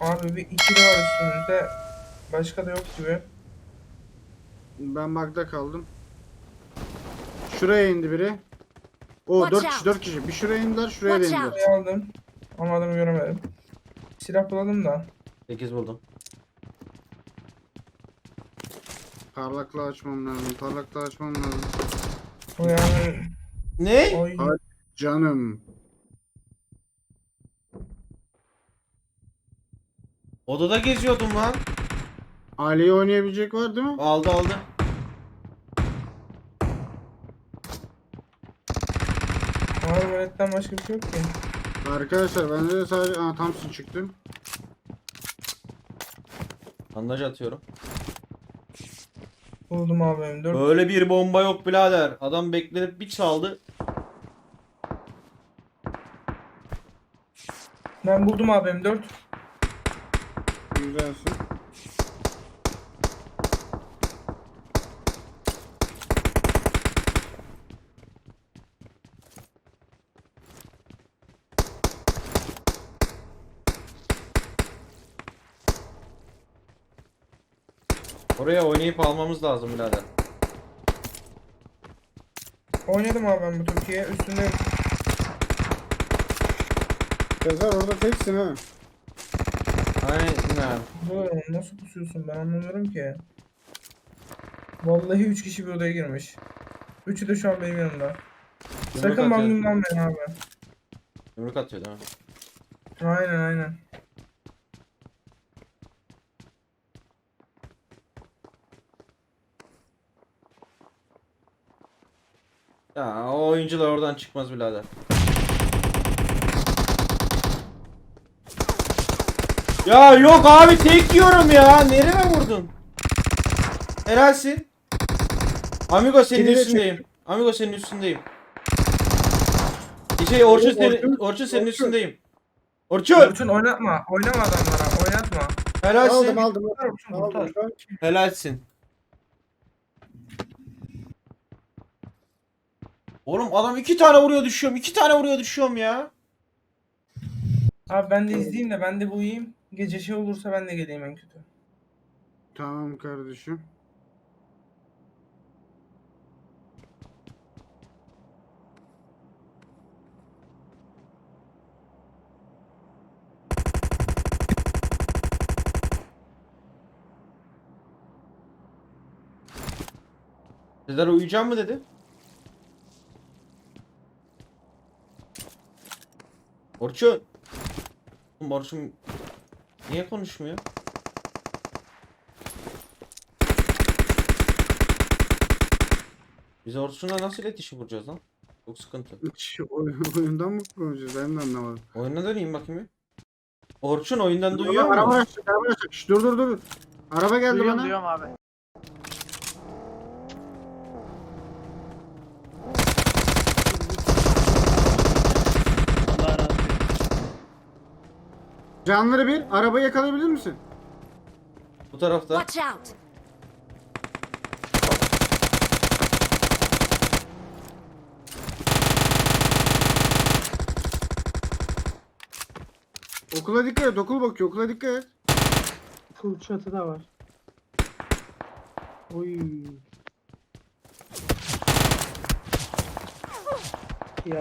Abi bir ikili var üstümüzde. Başka da yok gibi. Ben bagda kaldım. Şuraya indi biri. O Watch 4 out. kişi 4 kişi. Bir şuraya indiler şuraya da Watch indiler. out. Burayı aldım. Ama adamı göremedim. Silah buladım da. 8 buldum. Parlaklığı açmam lazım. Parlaklığı açmam lazım. O yani... Ne? Oy. Hadi. Canım. Odada geziyordum lan. Ali'yi oynayabilecek var değil mi? Aldı aldı. Abi veletten başka bir şey yok ki. Arkadaşlar bende de sadece Aa, Thompson çıktı. Bandaj atıyorum. Buldum abi benim. Dört. Böyle bir bomba yok birader. Adam beklenip bir çaldı. Ben buldum abi benim. Dört. Güzelsin. Oraya oynayıp almamız lazım birader. Oynadım abi ben bu Türkiye. Üstünde Sezer orada teksin ha. Aynen. Oğlum nasıl pusuyorsun ben anlamıyorum ki. Vallahi 3 kişi bir odaya girmiş. Üçü de şu an benim yanımda. Yumruk Sakın atıyor. bangımdan beni abi. Yumruk atıyor değil mi? Aynen aynen. Ya o oyuncular oradan çıkmaz birader. Ya yok abi tek yiyorum ya. Nereye vurdun? Helalsin. Amigo senin Kedi de üstündeyim. Amigo senin üstündeyim. Şey Orçun senin, Orçun, Orçun senin Orçun. üstündeyim. Orçun! Orçun oynatma. Oynama adamlara. Oynatma. Helalsin. Aldım aldım. Orçun Aldım. kurtar. Helalsin. Oğlum adam iki tane vuruyor düşüyorum. iki tane vuruyor düşüyorum ya. Abi ben de izleyeyim de ben de bu uyuyayım. Gece şey olursa ben de geleyim en kötü. Tamam kardeşim. Sezer uyuyacağım mı dedi? Orçun. Orçun niye konuşmuyor? Biz Orçun'la nasıl iletişim kuracağız lan? Çok sıkıntı. Hiç oyun, oyundan mı konuşuyoruz? Ben de anlamadım. Oyuna döneyim bakayım bir. Orçun oyundan Araba, duyuyor araba mu? açtık, araba açtık. Şş, dur dur dur. Araba geldi Duyuyorum bana. duyuyorum abi. Canları bir. Arabayı yakalayabilir misin? Bu tarafta. Watch out! Okula dikkat et. Okul bakıyor. Okula dikkat et. Full çatı da var. Oy. İyi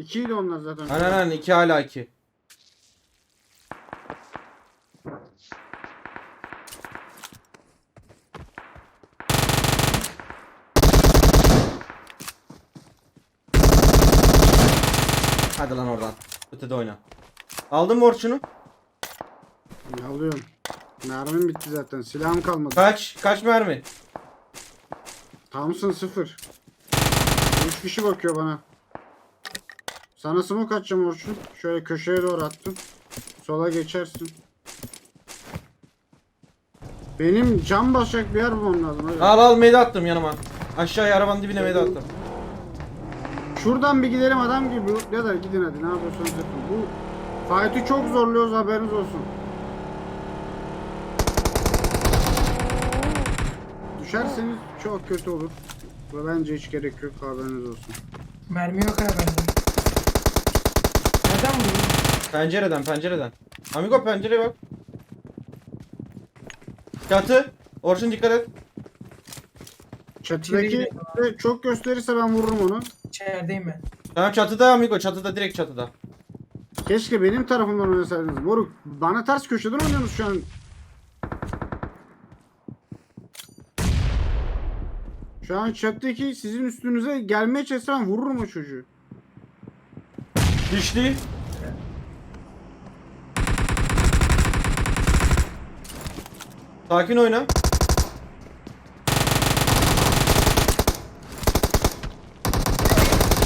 İkiydi onlar zaten. Aynen aynen iki hala iki. Hadi lan oradan. Ötede oyna. Aldın mı Orçun'u? Alıyorum. Mermim bitti zaten. Silahım kalmadı. Kaç? Kaç mermi? Thompson sıfır. Üç kişi bakıyor bana. Sana smoke atacağım Orçun. Şöyle köşeye doğru attım. Sola geçersin. Benim cam basacak bir yer bulmam lazım. Hadi. Al al meyde attım yanıma. Aşağıya arabanın dibine meyde attım. Şuradan bir gidelim adam gibi. Ya da gidin hadi ne yapıyorsanız yapın. Bu Fight'ı çok zorluyoruz haberiniz olsun. Düşerseniz çok kötü olur. Ve bence hiç gerek yok haberiniz olsun. Mermi yok ha bende. Nereden vuruyor? Pencereden pencereden. Amigo pencereye bak. Çatı. Orçun dikkat et. Çatıdaki de çok gösterirse ben vururum onu. İçerideyim ben. Tamam çatıda amigo çatıda direkt çatıda. Keşke benim tarafımdan oynasaydınız. Moruk bana ters köşeden oynuyorsunuz şu an. Şu an çattaki sizin üstünüze gelmeye çalışsa ben vururum o çocuğu. Düştü. Sakin oyna.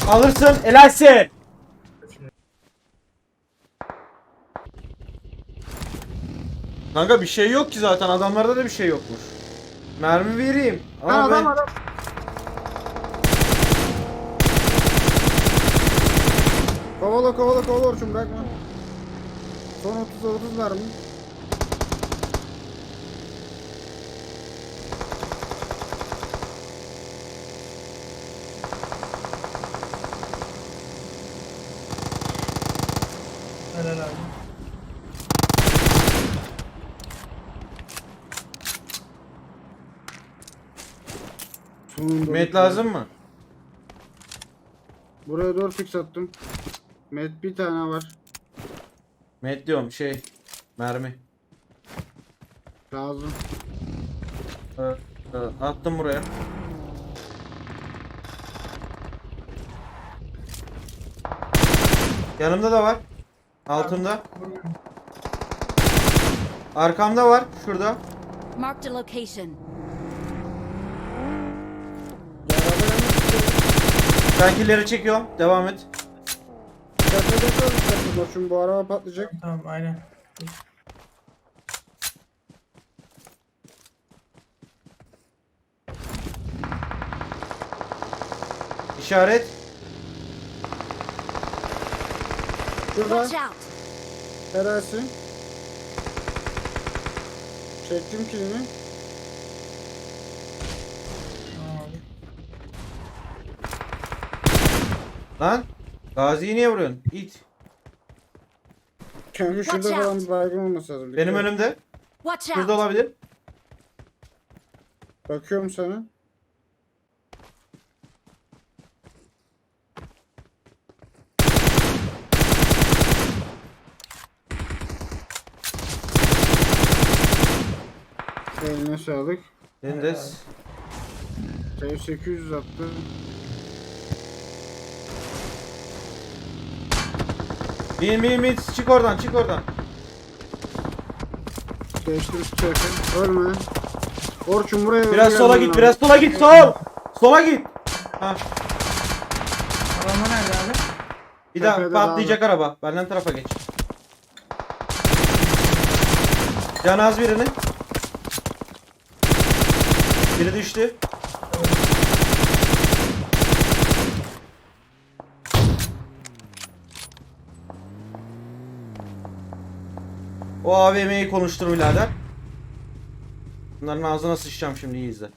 Alırsın. Helalsin. Kanka bir şey yok ki zaten. Adamlarda da bir şey yokmuş. Mermi vereyim. Ama ben... adam adam. Kovala kovala kovala Orçun bırakma. Son 30 30 var mı? Helal abi. Sonunda Met lazım mı? Buraya 4 fix attım. Met bir tane var. Met diyorum şey. Mermi. Lazım. Ee, e, Attım buraya. Yanımda da var. Altımda. Arkamda var. Şurada. Marked a location. Ben killeri çekiyorum. Devam et. Tepede kalın Orçun bu araba patlayacak. Tamam aynen. İşaret. Şurada Watch out! Helalsin. Çektim abi. Lan. Gazi'yi niye vuruyorsun? İt. Kendi şurada Watch falan out. bir baygın olması lazım. Benim Dikkat. önümde. Watch Şurada out! olabilir. Bakıyorum sana. Eline sağlık. Benim de. Save 800 attı. Bin bin bin. Çık oradan çık oradan. Geçtim çekin. Ölme. Orçun buraya Biraz gel sola git. Biraz sola git. Sol. Sola git. Ha. Araba nerede abi? Bir daha Tepede patlayacak araba. Benden tarafa geç. Can az birini. Biri düştü. O AVM'yi konuştur birader. Bunların ağzına sıçacağım şimdi iyi izle.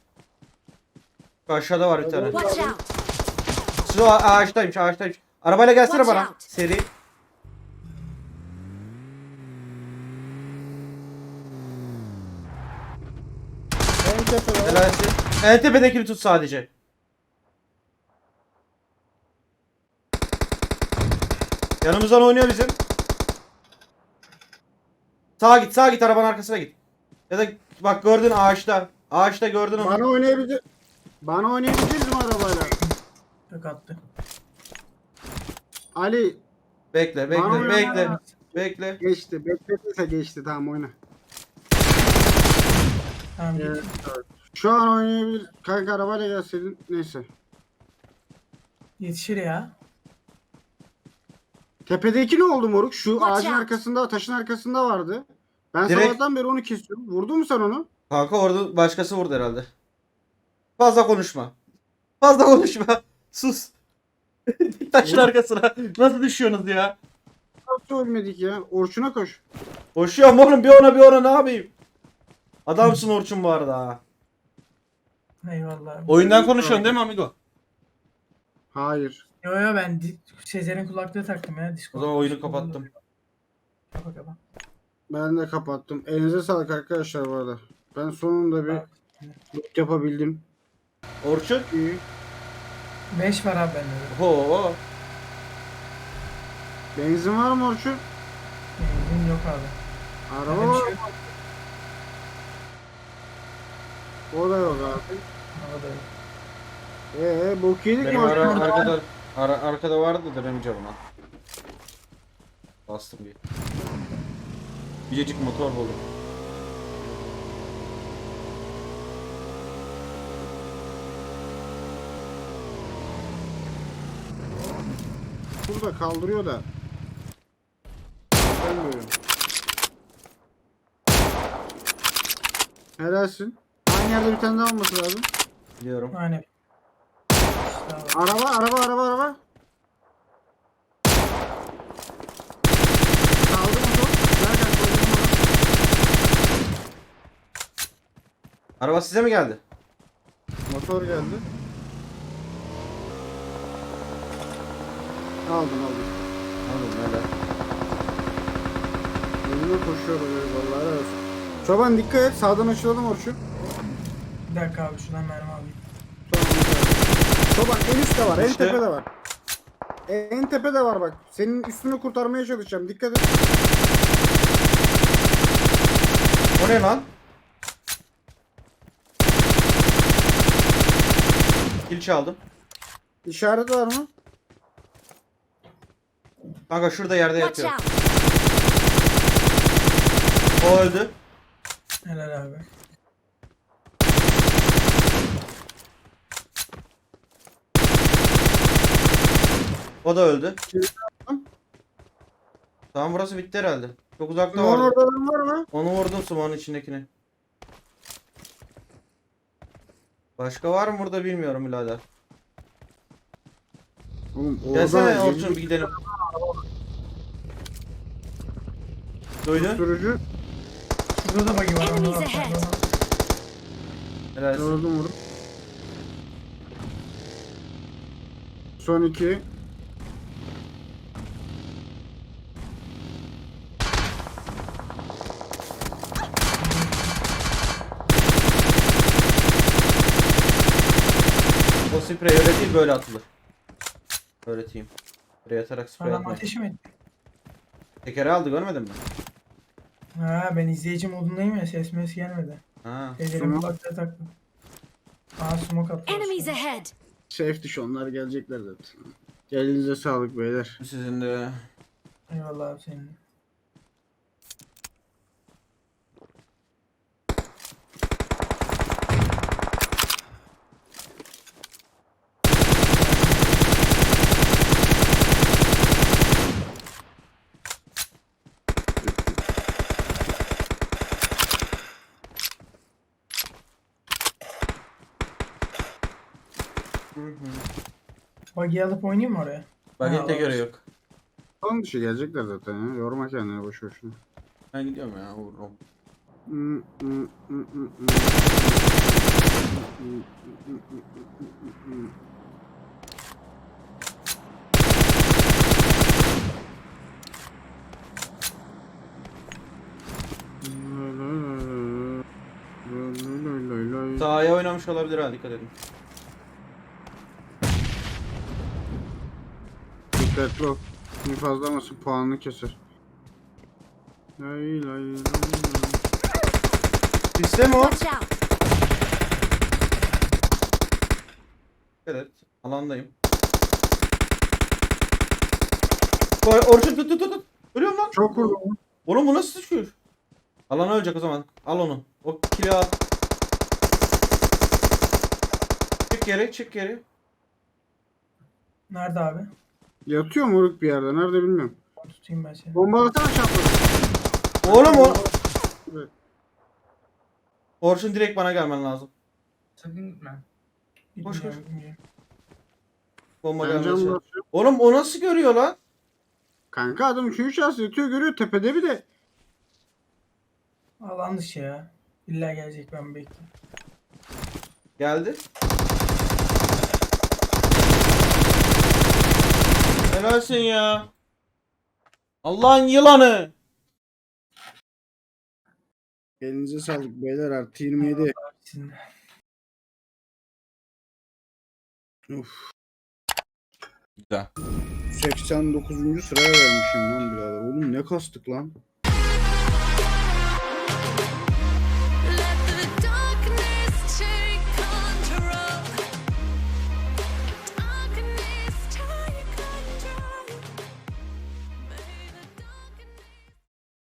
Aşağıda var bir tane. Watch out! Şu ağaçtaymış ağaçtaymış. Arabayla gelsene Watch bana. out. Seri. En tepede. Helalsin. En tepedekini tut sadece. Yanımızdan oynuyor bizim. Sağa git, sağa git arabanın arkasına git. Ya da bak gördün ağaçta. Ağaçta gördün onu. Bana oynayabilir. Bana oynayabiliriz mi arabayla? Tek attı. Ali Bekle, bekle, Bana bekle. oynamaz. Bekle. geçti. Beklediyse geçti. Tamam oyna. Tamam Ee, git. şu an oynayabilir. Kanka arabayla gelseydin. Neyse. Yetişir ya. Tepedeki ne oldu moruk? Şu Watch ağacın out. arkasında, taşın arkasında vardı. Ben Direkt- sabahtan beri onu kesiyorum. Vurdun mu sen onu? Kanka orada başkası vurdu herhalde. Fazla konuşma. Fazla konuşma. Sus. Taşın arkasına. Nasıl düşüyorsunuz ya? Nasıl ölmedik ya? Orçun'a koş. Koşuyorum oğlum bir ona bir ona ne yapayım? Adamsın Orçun bu arada ha. Eyvallah. Oyundan konuşuyorsun değil mi amigo? Hayır. Yo yo ben di- Sezer'in kulaklığı taktım ya. O Discord. zaman oyunu kapattım. Kapa kapa. Ben de kapattım. Elinize sağlık arkadaşlar bu arada. Ben sonunda bir Bak. loot yapabildim. Orçun? İyi. 5 var abi bende. Ho. Benzin var mı Orçun? Benzin yok abi. Araba Bende bir var. şey yok. O da yok abi. Arabada yok. Eee bok yedik mi Benim ara, Orçun? arkada ara, arkada vardı da dönemeyeceğim ona. Bastım bir. Biricik motor buldum. Burada kaldırıyor da. Bilmiyorum. Helalsin. Aynı yerde bir tane daha olması lazım. Biliyorum. Aynen. Araba, araba, araba, araba. Kaldı motor. Gel koydum. Araba size mi geldi? Motor geldi. Aldım aldım. Anladım öyle. Önüne koşuyor böyle vallahi helal olsun. Çoban dikkat et sağdan açılalım Orçun. Bir dakika abi şuradan mermi alayım. Çoban en üstte var en İşte. tepede var. En tepede var bak. Senin üstünü kurtarmaya çalışacağım. Dikkat et. O ne lan? Kil çaldım. İşaret var mı? Kanka şurada yerde Watch yatıyor. out! O öldü. Helal abi. O da öldü. Tamam. Burası bitti herhalde. Çok uzakta Duman vardı. orada adam var mı? Onu vurdum sumanın içindekini. Başka var mı burada bilmiyorum birader. Oğlum Gelsene Orçun bir gidelim. Duydun? sürücü. Şurada da var. Enemies Onu ahead. var. Helalsin. Gördüm vurup. Son iki. Böyle atılır. Öğreteyim. Buraya atarak sprey Adam atmayın. ateşi mi etti? Tekeri aldı görmedin mi? Ha ben izleyici modundayım ya ses mes gelmedi. Ha. Tamam. kulaklığı taktım. Aa smoke atıyor. Enemies ahead! Safe diş onlar gelecekler zaten. Elinize sağlık beyler. Sizin de Eyvallah abi senin. Buggy alıp oynayayım mı oraya? Tekeri var. yok. Son dışı gelecekler zaten ya. Yorma kendini boş boşuna. Ben gidiyorum ya vururum. Hmm, hmm, hmm, hmm, hmm. Sahaya oynamış olabilir ha dikkat edin. Dikkatli ol. İnfazlamasın puanını keser. Lay lay lay. Piste mi o? Watch out! Evet. Alandayım. Or Orçun tut tut tut tut. Ölüyorum lan. Çok vurdum. Oğlum bu nasıl düşüyor? Alan ölecek o zaman. Al onu. O kili al. Çık geri çık geri. Nerede abi? Yatıyor moruk bir yerde. Nerede bilmiyorum. Tutayım ben seni. Bombalasana şapları. Oğlum o. Evet. Orçun direkt bana gelmen lazım. Sakın gitme. Boş ver. Bomba Ben gelmesi. cam basıyorum. Oğlum o nasıl görüyor lan? Kanka adam üçüncü şahıs yatıyor görüyor tepede bir de. Alan dışı ya. İlla gelecek ben bekliyorum. Geldi. Helalsin ya. Allah'ın yılanı. Elinize sağlık beyler artı 27. Sizin de. Uf. Güzel. 89. sıraya vermişim lan birader. Oğlum ne kastık lan.